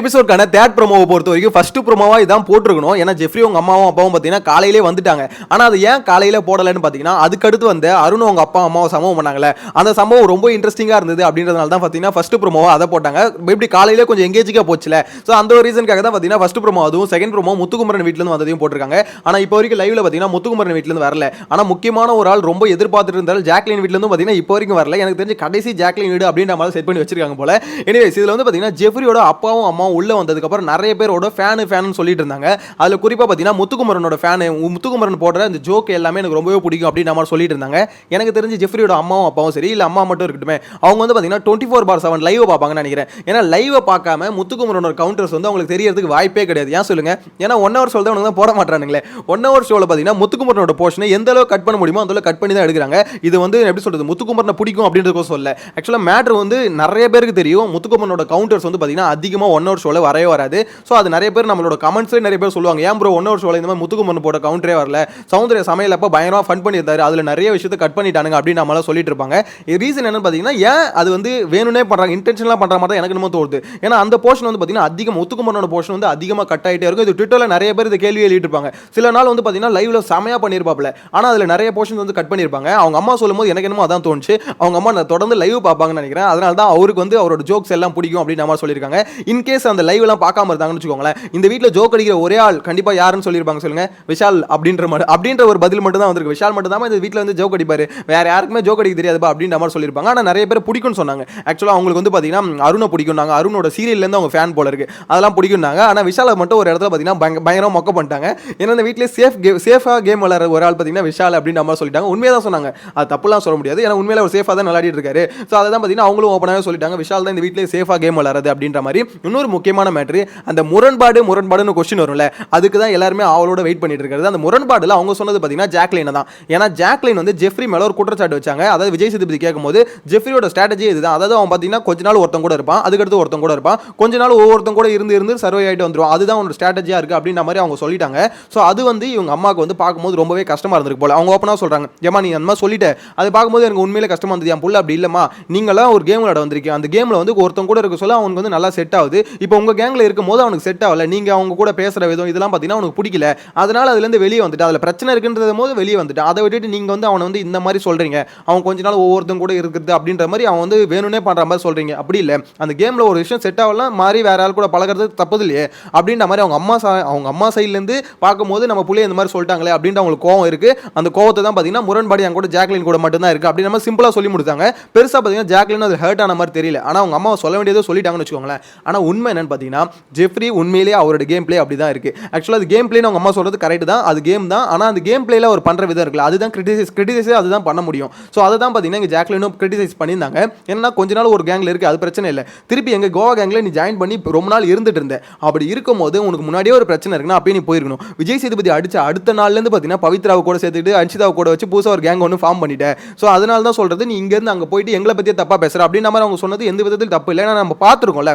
எபிசோட்கான third ப்ரோமோவை பொறுத்த வரைக்கும் first ப்ரோமோவாக இதான் போட்டிருக்கணும். ஏன்னா ஜெஃப்ரி உங்க அம்மாவும் அப்பாவும் பார்த்தீங்கன்னா காலையிலே வந்துட்டாங்க. ஆனால் அது ஏன் காலையில் போடலைன்னு பார்த்தீங்கன்னா அதுக்கடுத்து வந்து அருண் அவங்க அப்பா அம்மாவை சம்பவம் பண்ணாங்கல்ல. அந்த சம்பவம் ரொம்ப இன்ட்ரெஸ்டிங்காக இருந்தது அப்படின்றதுனால தான் பார்த்தீங்கன்னா ஃபர்ஸ்ட் ப்ரோமோவாக அதை போட்டாங்க. இப்படி காலையில கொஞ்சம் எங்கேஜிக்காக போச்சுல. ஸோ அந்த ஒரு ரீசனுக்காக தான் பார்த்தீங்கன்னா ஃபர்ஸ்ட் ப்ரோமோ அதுவும் செகண்ட் ப்ரோமோ முத்துக்குமரன் வீட்டிலேருந்து வந்ததையும் போட்டிருக்காங்க. ஆனால் இப்போ வரைக்கும் லைவ்ல பார்த்தீங்கன்னா முத்துக்குமரன் வீட்டிலேருந்து வரல. ஆனால் முக்கியமான ஒரு ஆள் ரொம்ப எதிர்பார்த்துட்டு இருந்தாலும் ஜாக்லின் வீட்டிலேருந்து இருந்து பார்த்தீங்கன்னா இப்போ வரைக்கும் வரல. எனக்கு தெரிஞ்சு கடைசி ஜாக்லின் வீடு அப்படின்ற மாதிரி செட் பண்ணி வச்சிருக்காங்க போல. எனிவேஸ் இதில் வந்து பார்த்தீங்கன்னா ஜெஃப்ரியோட அப்பாவும் அம்மாவும் உள்ளே வந்ததுக்கப்புறம் நிறைய பேரோட ஃபேனு ஃபேனு சொல்லிட்டு இருந்தாங்க. அதில் குறிப்பாக பார்த்தீங்கன்னா முத்துக்குமரனோட ஃபேனு முத்துக்குமரன் போடுற அந்த ஜோக் எல்லாமே எனக்கு ரொம்பவே பிடிக்கும் அப்படின்னு நம்ம சொல்லிட்டு இருந்தாங்க. எனக்கு தெரிஞ்சு ஜெஃப்ரியோட அம்மாவும் அப்பாவும் சரி இல்லை அம்மா மட்டும் இருக்கட்டுமே அவங்க வந்து பார்த்தீங்கன்னா twenty four by seven live பார்ப்பாங்கன்னு நினைக்கிறேன். ஏன்னா லைவை பார்க்காம முத்துக்குமரனோட கவுண்டர்ஸ் வந்து அவங்களுக்கு தெரியறதுக்கு வாய்ப்பே கிடையாது. ஏன் சொல்லுங்க? ஏன்னா ஒன் ஹவர் சொல்ல தான் போட மாட்டானுங்களே ஒன் ஹவர் ஷோவில் பார்த்தீங்கன்னா முத்துக்குமரனோட போர்ஷனை எந்த அளவுக்கு கட் பண்ண முடியுமோ அந்த அளவுக்கு கட் பண்ணி தான் எடுக்கிறாங்க. இது வந்து எப்படி சொல்றது? முத்துக்குமரனை பிடிக்கும் அப்படின்றது சொல்ல. ஆக்சுவலாக மேட்ரு வந்து நிறைய பேருக்கு தெரியும். முத்துக்குமரனோட கவுண்டர்ஸ் வந்து பார்த்தீங்கன்னா அதிகமாக ஒன் ஹவர் ஷோவில் வரவே வராது. ஸோ அது நிறைய பேர் நம்மளோட கமெண்ட்ஸ்லேயே நிறைய பேர் சொல்லுவாங்க ஏன் ப்ரோ ஒன்னொரு ஷோவில் இந்த மாதிரி முத்துக்குமன் போட கவுண்டரே வரல? சௌந்தரிய சமையல் அப்போ பயங்கரமாக ஃபன் பண்ணியிருந்தாரு. அதில் நிறைய விஷயத்தை கட் பண்ணிட்டானுங்க அப்படின்னு நம்மளாம் சொல்லிட்டு இருப்பாங்க. ரீசன் என்னன்னு பார்த்தீங்கன்னா ஏன் அது வந்து வேணும்னே பண்ணுறாங்க இன்டென்ஷனலாக பண்ணுற மாதிரி தான் எனக்கு என்னமோ தோணுது. ஏன்னா அந்த போர்ஷன் வந்து பார்த்தீங்கன்னா அதிகம் முத்துக்குமரனோட போர்ஷன் வந்து அதிகமாக கட் ஆகிட்டே இருக்கும். இது ட்விட்டரில் நிறைய பேர் இந்த கேள்வி எழுதிட்டு சில நாள் வந்து பார்த்தீங்கன்னா லைவ்ல செமையாக பண்ணியிருப்பாப்ல ஆனால் அதில் நிறைய போர்ஷன் வந்து கட் பண்ணியிருப்பாங்க அவங்க அம்மா சொல்லும்போது எனக்கு என்னமோ அதான் தோணுச்சு. அவங்க அம்மா நான் தொடர்ந்து லைவ் பார்ப்பாங்கன்னு நினைக்கிறேன். அதனால தான் அவருக்கு வந்து அவரோட ஜோக்ஸ் எல்லாம் பிடிக்கும் அப்படின்னு நம்ம சொல்லியிருக்காங்க. இன்கேஸ் அந்த லைவ்லாம் பார்க்காம இருந்தாங்கன்னு வச்சுக்கோங்களேன் இந்த வீட்டில் ஜோக் அடிக்கிற ஒரே ஆள் கண்டிப்பாக யாருன்னு சொல்லியிருப்பாங்க சொல்லுங்க. விஷால் அப்படின்ற மாதிரி அப்படின்ற ஒரு பதில் மட்டும் தான் வந்திருக்கு. விஷால் மட்டும் தான் இந்த வீட்டில் வந்து ஜோக் அடிப்பார். வேறு யாருக்குமே ஜோக் அடிக்க தெரியாதுப்பா அப்படின்ற மாதிரி சொல்லியிருப்பாங்க. ஆனால் நிறைய பேர் பிடிக்கும்னு சொன்னாங்க. ஆக்சுவலாக அவங்களுக்கு வந்து பார்த்தீங்கன்னா அருணை பிடிக்கும் நாங்கள் அருணோட சீரியல்லேருந்து அவங்க ஃபேன் போல இருக்கு. அதெல்லாம் பிடிக்கும்னாங்க ஆனால் விஷாலை மட்டும் ஒரு இடத்துல பார்த்தீங்கன்னா பயங்க பயங்கரமாக மொக்க பண்ணிட்டாங்க. ஏன்னா இந்த வீட்டிலே சேஃப் கேம் சேஃபாக கேம் விளையாடுற ஒரு ஆள் பார்த்தீங்கன்னா விஷால் அப்படின்ற மாதிரி சொல்லிட்டாங்க. உண்மையாக தான் சொன்னாங்க. அது தப்புலாம் சொல்ல முடியாது. ஏன்னா உண்மையில ஒரு சேஃபாக தான் விளையாடிட்டு இருக்காரு. ஸோ அதை தான் பார்த்தீங்கன்னா அவங்களும் ஓப்பனாகவே சொல்லிட்டாங்க. விஷால் தான் இந்த வீட்டிலே சேஃபாக கேம் விளையாடுறது அப்படின்ற மாதிரி. இன்னொரு முக்கியமான மேட்ரு அந்த முரண்பாடு முரண்பாடுன்னு கொஸ்டின் வரும்ல அதுக்கு தான் எல்லாருமே அவளோட வெயிட் பண்ணிட்டு இருக்கிறது. அந்த முரண்பாடுல அவங்க சொன்னது பார்த்தீங்கன்னா ஜாக்லைன் தான். ஏன்னா ஜாக்லைன் வந்து ஜெஃப்ரி மேல ஒரு குற்றச்சாட்டு வச்சாங்க. அதாவது விஜய் சேதுபதி கேட்கும்போது ஜெஃப்ரியோட ஸ்ட்ராட்டஜி இதுதான். அதாவது அவன் பார்த்தீங்கன்னா கொஞ்ச நாள் ஒருத்தன் கூட இருப்பான் அதுக்கடுத்து ஒருத்தன் கூட இருப்பான். கொஞ்ச நாள் ஒவ்வொருத்தன் கூட இருந்து இருந்து சர்வே ஆகிட்டு வந்துடும் அதுதான் அவனோட ஸ்ட்ராட்டஜியாக இருக்குது அப்படின்ற மாதிரி அவங்க சொல்லிட்டாங்க. ஸோ அது வந்து இவங்க அம்மாவுக்கு வந்து பார்க்கும்போது ரொம்பவே கஷ்டமாக இருந்திருக்கு போல. அவங்க ஓப்பனாக சொல்கிறாங்க ஏமா நீ அந்த மாதிரி சொல்லிட்டேன் அது பார்க்கும்போது எனக்கு உண்மையிலே கஷ்டமாக இருந்தது. என் புள்ள அப்படி இல்லைம்மா. நீங்களாம் ஒரு கேம் விளையாட வந்திருக்கீங்க. அந்த கேமில் வந்து ஒருத்தன் கூட இருக்க சொல்ல அவனுக்கு வந்து நல்லா செட் ஆகுது. இப்போ உங்கள் கேங்கில் இருக்கும் போது அவனுக்கு செட் ஆகல. நீங்கள் அவங்க கூட பேசுகிற விதம் இதெல்லாம் பார்த்தீங்கன்னா அவனுக்கு பிடிக்கல. அதனால் அதுலேருந்து வெளியே வந்துட்டு அதில் பிரச்சனை இருக்குன்றது போது வெளியே வந்துட்டு அதை விட்டுட்டு நீங்கள் வந்து அவனை வந்து இந்த மாதிரி சொல்கிறீங்க அவன் கொஞ்ச நாள் ஒவ்வொருத்தன் கூட இருக்குது அப்படின்ற மாதிரி அவன் வந்து வேணும்னே பண்ணுற மாதிரி சொல்கிறீங்க அப்படி இல்லை. அந்த கேமில் ஒரு விஷயம் செட் ஆகலாம் மாறி வேற ஆள் கூட பழகிறது தப்புது இல்லையே. அப்படின்ற மாதிரி அவங்க அம்மா சா- அவங்க அம்மா சைட்லேருந்து பார்க்கும்போது நம்ம புள்ளைய இந்த மாதிரி சொல்லிட்டாங்களே அப்படின்ற அவங்களுக்கு கோவம் இருக்குது அந்த கோவத்தை தான் பார்த்தீங்கன்னா முரண்பாடி என் கூட ஜாக்லின் கூட மட்டும்தான் இருக்குது அப்படி நம்ம சிம்பிளாக சொல்லி முடித்தாங்க பெருசாக பார்த்தீங்கன்னா ஜாக்லின் அது ஹர்ட் ஆன மாதிரி தெரியல. ஆனால் அவங்க அம்மா சொல்ல வேண்டியதோ சொல்லிட்டாங்கன்னு வச்சுக்கோங்களேன். ஆனால் உண்மை என்னன்னு பார்த்தீங்கன்னா ஜெஃப்ரி உண்மையிலேயே அவரோட கேம் பிளே அப்படி தான் இருக்கு ஆக்சுவலாக அது கேம் பிளேன்னு அவங்க அம்மா சொல்றது கரெக்ட் தான். அது கேம் தான். ஆனால் அந்த கேம் பிளேல அவர் பண்ற விதம் இருக்குல்ல அதுதான் கிரிட்டிசைஸ் கிரிட்டிசைஸே அதுதான் பண்ண முடியும். ஸோ அதை தான் பார்த்தீங்கன்னா இங்கே ஜாக்லினும் கிரிட்டிசைஸ் பண்ணியிருந்தாங்க. ஏன்னா கொஞ்ச நாள் ஒரு கேங்ல இருக்கு அது பிரச்சனை இல்லை. திருப்பி எங்கள் கோவா கேங்ல நீ ஜாயின் பண்ணி ரொம்ப நாள் இருந்துட்டு இருந்தேன் அப்படி இருக்கும்போது உனக்கு முன்னாடியே ஒரு பிரச்சனை இருக்குன்னா அப்பயே நீ போயிருக்கணும். விஜய் சேதுபதி அடிச்ச அடுத்த நாள்லேருந்து பார்த்தீங்கன்னா பவித்ராவை கூட சேர்த்துட்டு அன்ஷிதாவை கூட வச்சு புதுசாக ஒரு கேங் ஒன்று ஃபார்ம் பண்ணிட்டேன் ஸோ அதனால தான் சொல்கிறது நீ இங்கேருந்து அங்கே போயிட்டு எங்களை பற்றியே தப்பாக பேசுகிற அப்படின்ற மாதிரி அவங்க சொன்னது எந்த விதத்தில் தப்பு இல்லை. ஏன்னா நம்ம பார்த்துருக்கோம்ல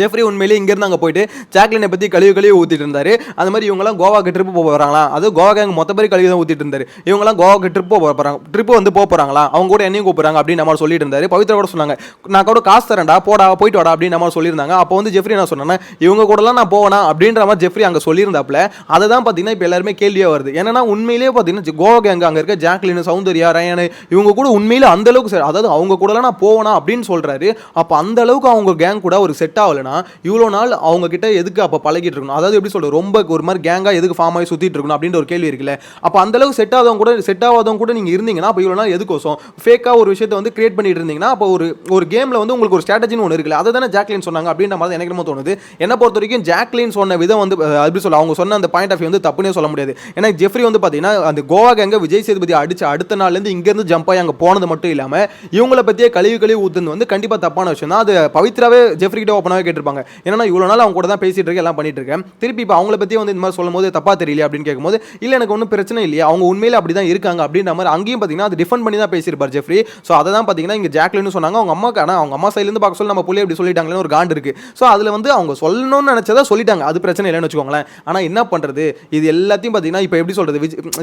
ஜெஃப்ரி உண்மையிலேயே இங்கேருந்து அங்கே போயிட்டு ஜாக்லினை பற்றி கழுவி கழிவு ஊற்றிட்டு இருந்தாரு. அந்த மாதிரி இவங்கலாம் கோவாக்கு ட்ரிப்பு போக போகிறாங்களா அது கோவாக்கு எங்கள் மொத்த பேர் கழுவி தான் ஊற்றிட்டு இருந்தார். இவங்கலாம் கோவாக்கு ட்ரிப் போக போகிறாங்க ட்ரிப்பு வந்து போக போகிறாங்களா அவங்க கூட என்னையும் கூப்பிட்றாங்க அப்படின்னு நம்ம சொல்லிட்டு இருந்தார். பவித்ரா கூட சொன்னாங்க நான் கூட காசு தரேன்டா போடா போயிட்டு வாடா அப்படின்னு நம்ம சொல்லியிருந்தாங்க. அப்போ வந்து ஜெஃப்ரி என்ன சொன்னேன்னா இவங்க கூடலாம் நான் போவேனா? அப்படின்ற மாதிரி ஜெஃப்ரி அங்கே சொல்லியிருந்தாப்புல அதை தான் பார்த்தீங்கன்னா இப்போ எல்லாருமே கேள்வியாக வருது. ஏன்னா உண்மையிலேயே பார்த்தீங்கன்னா கோவா கேங் அங்கே இருக்க ஜாக்லின் சௌந்தர்யா ரயனு இவங்க கூட உண்மையிலே அந்தளவுக்கு அதாவது அவங்க கூடலாம் நான் போவேனா அப்படின்னு சொல்கிறாரு அப்போ அந்த அளவுக்கு அவங்க கேங் கூட ஒரு செட் ஆகலைன்னா இவ்வளோ நாள் அவங்க கிட்ட எதுக்கு அப்போ பழகிட்டு இருக்கணும்? அதாவது எப்படி சொல்கிறது ரொம்ப ஒரு மாதிரி கேங்காக எதுக்கு ஃபார்ம் ஆகி சுற்றிட்டு இருக்கணும்? அப்படின்ற ஒரு கேள்வி இருக்குல்ல. அப்போ அந்த அளவுக்கு செட் ஆகாதவங்க கூட செட் ஆகாதவங்க கூட நீங்கள் இருந்தீங்கன்னா அப்போ இவ்வளோ நாள் எதுக்கோசம்? ஃபேக்காக ஒரு விஷயத்தை வந்து கிரியேட் பண்ணிட்டு இருந்தீங்கன்னா அப்போ ஒரு ஒரு கேமில் வந்து உங்களுக்கு ஒரு ஸ்ட்ராட்டஜின்னு ஒன்று இருக்குல்ல. அதை தானே ஜாக்லின் சொன்னாங்க அப்படின்ற மாதிரி எனக்கு என்னமோ தோணுது. என்னை பொறுத்த வரைக்கும் ஜாக்லின் சொன்ன விதம் வந்து அப்படி சொல்ல அவங்க சொன்ன அந்த பாயிண்ட் ஆஃப் வியூ வந்து தப்புனே சொல்ல முடியாது. ஏன்னா ஜெஃப்ரி வந்து பார்த்தீங்கன்னா அந்த கோவா கேங்க விஜய் சேதுபதி அடிச்ச அடுத்த நாள்லேருந்து இங்கேருந்து ஜம்ப் ஆகி அங்கே போனது மட்டும் இல்லாமல் இவங்கள பற்றியே கழிவு கழுவி ஊத்துனது வந்து கண்டிப்பாக தப்பான விஷயம் தான். அது பவித்ராவே ஜெஃப்ரி கிட்ட ஓப்பனாகவே இருப்பாங்க ஏன்னா இவ்வளோ நாள் அவங்க கூட தான் பேசிட்டு இருக்கேன் எல்லாம் பண்ணிட்டு இருக்கேன். திருப்பி இப்போ அவங்கள பற்றி வந்து இந்த மாதிரி சொல்லும் போது தப்பா தெரியல அப்படின்னு கேட்கும்போது இல்லை எனக்கு ஒன்றும் பிரச்சனை இல்லையா? அவங்க உண்மையில அப்படி தான் இருக்காங்க. அப்படின்ற மாதிரி அங்கேயும் பார்த்தீங்கன்னா அது டிஃபெண்ட் பண்ணி தான் பேசியிருப்பார் ஜெஃப்ரி ஸோ அதை தான் பார்த்தீங்கன்னா இங்கே ஜாக்லின்னு சொன்னாங்க. அவங்க அம்மாக்கு ஆனால் அவங்க அம்மா சைட்லேருந்து பார்க்க சொல்லி நம்ம புள்ளி அப்படி சொல்லிட்டாங்களேன்னு ஒரு காண்டு இருக்கு. ஸோ அதில் வந்து அவங்க சொல்லணும்னு நினச்சதா சொல்லிட்டாங்க. அது பிரச்சனை இல்லைன்னு வச்சுக்கோங்களேன். ஆனால் என்ன பண்ணுறது இது எல்லாத்தையும் பார்த்தீங்கன்னா இப்போ எப்படி சொல்றது?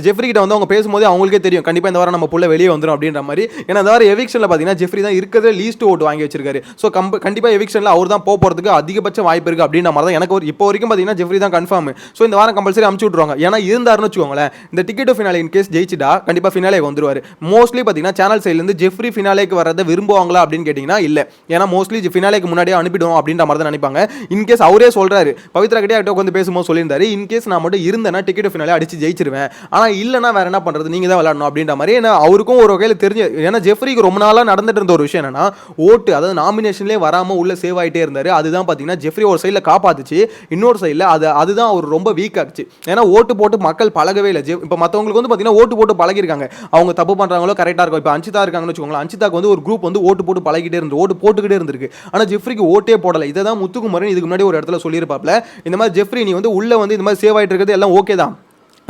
ஜெஃப்ரி கிட்ட வந்து அவங்க பேசும்போது அவங்களுக்கே தெரியும். கண்டிப்பாக இந்த வாரம் நம்ம புள்ள வெளியே வந்துடும் அப்படின்ற மாதிரி. ஏன்னா இந்த வாரம் எவிக்ஷனில் பார்த்தீங்கன்னா ஜெஃப்ரி தான் இருக்கிறதே லீஸ்ட் ஓட்டு வாங்கி வச்சிருக்காரு. ஸோ கம்ப கண்டிப்பாக எவிக்ஷனில் அவர் தான் போக போகிறதுக்கு அதிகபட்ச வாய்ப்பு இருக்குது அப்படின்ற மாதிரி தான் எனக்கு ஒரு இப்போ வரைக்கும் பார்த்தீங்கன்னா ஜெஃப்ரி தான் கன்ஃபார்ம் ஸோ இந்த வாரம் கம்பல்சரி அமுச்சு விட்ருவாங்க ஏன்னா இருந்தாருன்னு வச்சுக்கோங்களேன் இந்த டிக்கெட் ஃபினாலே இன் கேஸ் ஜெயிச்சிட்டா கண்டிப்பாக ஃபினாலே வந்துருவார். மோஸ்ட்லி பார்த்தீங்கன்னா சேனல் சைட்லேருந்து ஜெஃப்ரி ஃபினாலேக்கு வரதை விரும்புவாங்களா அப்படின்னு கேட்டிங்கன்னா இல்லை. ஏன்னா மோஸ்ட்லி ஃபினாலேக்கு முன்னாடியே அனுப்பிடுவோம் அப்படின்ற மாதிரி தான் நினைப்பாங்க. இன்கேஸ் அவரே சொல்கிறாரு பவித்ரா கிட்டே கிட்ட உட்காந்து பேசும்போது சொல்லியிருந்தாரு இன்கேஸ் நான் மட்டும் இருந்தேன்னா டிக்கெட் ஃபினாலே அடிச்சு ஜெயிச்சிருவேன். ஆனால் இல்லைனா வேறு என்ன பண்ணுறது நீங்கள் தான் விளாடணும் அப்படின்ற மாதிரி. ஏன்னா அவருக்கும் ஒரு வகையில் தெரிஞ்சு ஏன்னா ஜெஃப்ரிக்கு ரொம்ப நாளாக நடந்துட்டு இருந்த ஒரு விஷயம் என்னன்னா ஓட்டு அதாவது நாமினேஷன்லேயே வராமல் உள்ள சேவ் ஆகிட்டே இருந்தார். அதுதான் பார்த்தீங்கன்னா ஜெஃப்ரி ஒரு சைடில் காப்பாத்துச்சு இன்னொரு சைடில் அது அதுதான் அவர் ரொம்ப வீக் ஆச்சு ஏன்னா ஓட்டு போட்டு மக்கள் பழகவே இல்லை. இப்போ மற்றவங்களுக்கு வந்து பார்த்தீங்கன்னா ஓட்டு போட்டு பழகிருக்காங்க. அவங்க தப்பு பண்ணுறாங்களோ கரெக்டாக இருக்கும் இப்போ அஞ்சிதா இருக்காங்கன்னு வச்சுக்கோங்களேன் அஞ்சிதாக்கு வந்து ஒரு குரூப் வந்து ஓட்டு போட்டு பழகிட்டே இருந்து ஓட்டு போட்டுக்கிட்டே இருந்திருக்கு. ஆனால் ஜெஃப்ரிக்கு ஓட்டே போடலை. இதை தான் முத்துக்குமரன் இதுக்கு முன்னாடி ஒரு இடத்துல சொல்லியிருப்பாப்ல இந்த மாதிரி ஜெஃப்ரி நீ வந்து உள்ளே வந்து இந்த மாதிரி சேவ் ஆகிட்டு இருக்கிறது எல்லாம் ஓகே தான்.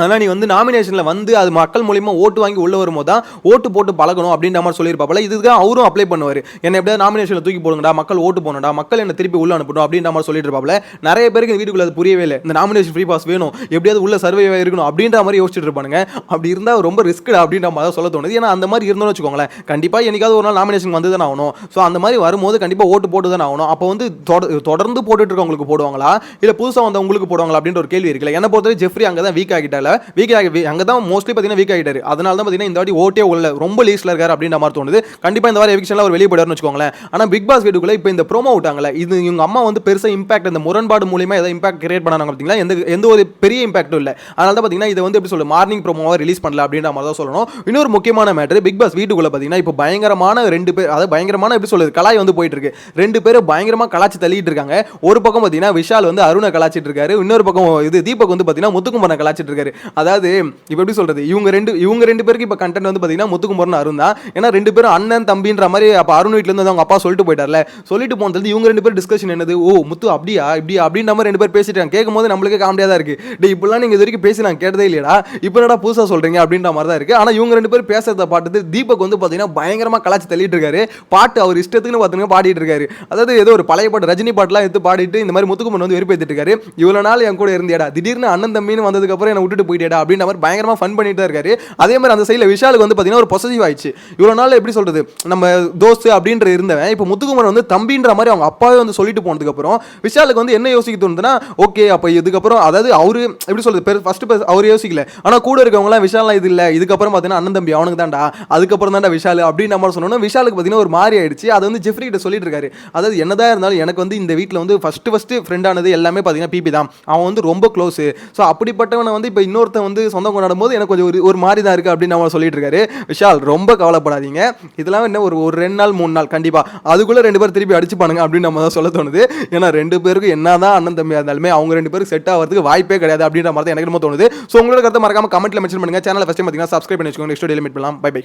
ஆனால் நீ வந்து நாமினேஷனில் வந்து அது மக்கள் மூலியமாக ஓட்டு வாங்கி உள்ளே வரும்போது தான் ஓட்டு போட்டு பழகணும் அப்படின்ற மாதிரி சொல்லியிருப்பாப்ல இதுதான் அவரும் அப்ளை பண்ணுவார். என்ன எப்படியாவது நாமினேஷனில் தூக்கி போடுங்கடா மக்கள் ஓட்டு போகணும்டா மக்கள் என்ன திருப்பி உள்ளே அனுப்பணும் அப்படின்ற மாதிரி சொல்லிட்டு இருப்பாப்ல நிறைய பேருக்கு இந்த வீட்டுக்குள்ள அது புரியவே இல்லை. இந்த நாமினேஷன் ஃப்ரீ பாஸ் வேணும் எப்படியாவது உள்ள சர்வே இருக்கணும் அப்படின்ற மாதிரி யோசிச்சுட்டு இருப்பானுங்க. அப்படி இருந்தால் ரொம்ப ரிஸ்க் அப்படின்ற மாதிரி சொல்ல தோணுது. ஏன்னா அந்த மாதிரி இருந்தோம்னு வச்சுக்கோங்களேன் கண்டிப்பாக என்னைக்காவது ஒரு நாள் நாமினேஷன் வந்து தான் ஆகணும். ஸோ அந்த மாதிரி வரும்போது கண்டிப்பாக ஓட்டு போட்டு தான் ஆகணும். அப்போ வந்து தொட- தொடர்ந்து போட்டுட்டு இருக்கவங்களுக்கு போடுவாங்களா? இல்லை புதுசாக வந்தவங்களுக்கு போடுவாங்களா? அப்படின்ற ஒரு கேள்வி இருக்குல்ல. என்ன பொறுத்தவரை ஜெஃப்ரி அங்கே தான் வீக் ஆகிட்டால வீக் ஆகி அங்கே தான் மோஸ்ட்லி பார்த்தீங்கன்னா வீக் ஆகிட்டாரு. அதனால தான் பார்த்தீங்கன்னா இந்த வாட்டி ஓட்டே உள்ள ரொம்ப லீஸ்ட்டில் இருக்காரு அப்படின்ற மாதிரி தோணுது. கண்டிப்பாக இந்த வாரம் எவிக்ஷனில் அவர் வெளியே போயிடாருன்னு வச்சுக்கோங்களேன். ஆனால் பிக் பாஸ் வீட்டுக்குள்ள இப்போ இந்த ப்ரோமோ விட்டாங்களே இது இவங்க அம்மா வந்து பெருசாக இம்பாக்ட் இந்த முரண்பாடு மூலியமாக ஏதாவது இம்பாக்ட் கிரியேட் பண்ணாங்க பார்த்தீங்களா எந்த எந்த ஒரு பெரிய இம்பாக்டும் இல்லை. அதனால தான் பார்த்தீங்கன்னா இதை வந்து எப்படி சொல்லு மார்னிங் ப்ரோமோவாக ரிலீஸ் பண்ணல அப்படின்ற மாதிரி தான் சொல்லணும். இன்னொரு முக்கியமான மேட்டர் பிக் பாஸ் வீட்டுக்குள்ளே பார்த்தீங்கன்னா இப்போ பயங்கரமான ரெண்டு பேர் அதாவது பயங்கரமான எப்படி சொல்லுது கலாய் வந்து போயிட்டு இருக்கு. ரெண்டு பேரும் பயங்கரமாக கலாச்சி தள்ளிட்டு இருக்காங்க. ஒரு பக்கம் பார்த்தீங்கன்னா விஷால் வந்து அருணை கலாச்சிட்டு இருக்காரு. இன்னொரு பக்கம் இது தீபக் வந்து பார்த்தீங்கன்னா முத்துக்குமரன் கலாச்சிட்டு இருக்காரு. அதாவது இப்போ எப்படி சொல்றது? இவங்க ரெண்டு இவங்க ரெண்டு பேருக்கு இப்போ கண்டென்ட் வந்து பார்த்தீங்கன்னா முத்துக்குமரன் அருண் தான். ஏன்னா ரெண்டு பேரும் அண்ணன் தம்பின்ற மாதிரி அப்போ அருண் வீட்டிலேருந்து அவங்க அப்பா சொல்லிட்டு போயிட்டார்ல. சொல்லிட்டு போனது இவங்க ரெண்டு பேரும் டிஸ்கஷன் என்னது? ஓ முத்து அப்படியா? இப்படி அப்படின்ற மாதிரி ரெண்டு பேர் பேசிட்டாங்க கேட்கும் போது நம்மளுக்கே காமெடியாக தான் இருக்குது டே இப்படிலாம் நீங்கள் இது வரைக்கும் பேசி நான் கேட்டதே இல்லையடா. இப்போ என்னடா புதுசாக சொல்கிறீங்க அப்படின்ற மாதிரி தான் இருக்குது ஆனால் இவங்க ரெண்டு பேரும் பேசுறத பாட்டு தீபக் வந்து பார்த்தீங்கன்னா பயங்கரமாக கலாச்சி தள்ளிட்டு இருக்காரு. பாட்டு அவர் இஷ்டத்துக்குன்னு பார்த்தீங்கன்னா பாடிட்டு இருக்காரு. அதாவது ஏதோ ஒரு பழைய பாட்டு ரஜினி பாட்டுலாம் எடுத்து பாடிட்டு இந்த மாதிரி முத்துக்குமன் வந்து வெறுப்பேற்றிட்டு இருக்காரு. இவ்வளோ நாள் என் கூட இருந்தேடா திடீர்னு அண்ணன் தம்பின்னு வந்ததுக்கப்புறம் என்னை விட்டுட்டு போயிட்டேடா அப்படின்ற மாதிரி பயங்கரமாக ஃபன் பண்ணிட்டு தான் இருக்காரு. அதே மாதிரி அந்த சைடில் விஷாலுக்கு வந்து பார்த்தீங்கன்னா ஒரு பொசசிவ் ஆயிடுச்சு. இவ்வளோ நாள் எப்படி சொல்கிறது நம்ம தோஸ்து அப்படின்ற இருந்தவன் இப்போ முத்துக்குமரன் வந்து தம்பின்ற மாதிரி அவங்க அப்பாவே வந்து சொல்லிட்டு போனதுக்கப்புறம் விஷாலுக்கு வந்து என்ன யோசிக்க தோணுதுன்னா ஓகே அப்போ இதுக்கப்புறம் அதாவது அவரு எப்படி சொல்கிறது பெரு ஃபர்ஸ்ட் அவர் யோசிக்கல. ஆனால் கூட இருக்கவங்களாம் விஷாலாம் இது இல்லை. இதுக்கப்புறம் பார்த்தீங்கன்னா அண்ணன் தம்பி அவனுக்கு தான்டா. அதுக்கப்புறம் தான்டா விஷால் அப்படின்னு நம்ம சொன்னோம்னா விஷாலுக்கு பார்த்தீங்கன்னா ஒரு மாதிரி ஆயிடுச்சு. அதை வந்து ஜெஃப்ரி கிட்ட சொல்லிட்டு இருக்காரு. அதாவது என்னதான் இருந்தாலும் எனக்கு வந்து இந்த வீட்டில் வந்து ஃபஸ்ட்டு ஃபஸ்ட்டு ஃப்ரெண்டானது எல்லாமே பார்த்தீங்கன்னா பிபி தான். அவன் வந்து ரொம்ப க்ளோஸு ஸோ அப்படிப்பட்டவனை வந்து இப்போ இன்னொருத்தன் வந்து சொந்தம் கொண்டாடும் போது எனக்கு கொஞ்சம் ஒரு ஒரு மாதிரி தான் இருக்குது அப்படின்னு அவன் சொல்லிட்டு இருக்காரு விஷால் ரொம்ப கவலைப்படாதீங்க. இதெல்லாம் என்ன ஒரு ஒரு ரெண்டு நாள் மூணு நாள் கண்டிப்பாக அதுக்குள்ளே ரெண்டு பேர் திருப்பி அடிச்சுப்பானுங்க அப்படின்னு நம்ம தான் சொல்ல தோணுது. ஏன்னா ரெண்டு பேருக்கு என்னதான் அண்ணன் தம்பியாக இருந்தாலுமே அவங்க ரெண்டு பேருக்கு செட் ஆகிறதுக்கு வாய்ப்பே கிடையாது அப்படின்ற மாதிரி தான் எனக்கு ரொம்ப தோணுது. ஸோ உங்களோட கருத்தை மறக்காம கமெண்ட்டில் மென்ஷன் பண்ணுங்க. சேனலை ஃபஸ்ட்டு பார்த்தீங்கன்னா சப்ஸ்கிரைப் பண்ணி வச்சுக்கோங்க. நெக்ஸ்ட் டெலிமிட் பண்ணலாம். By by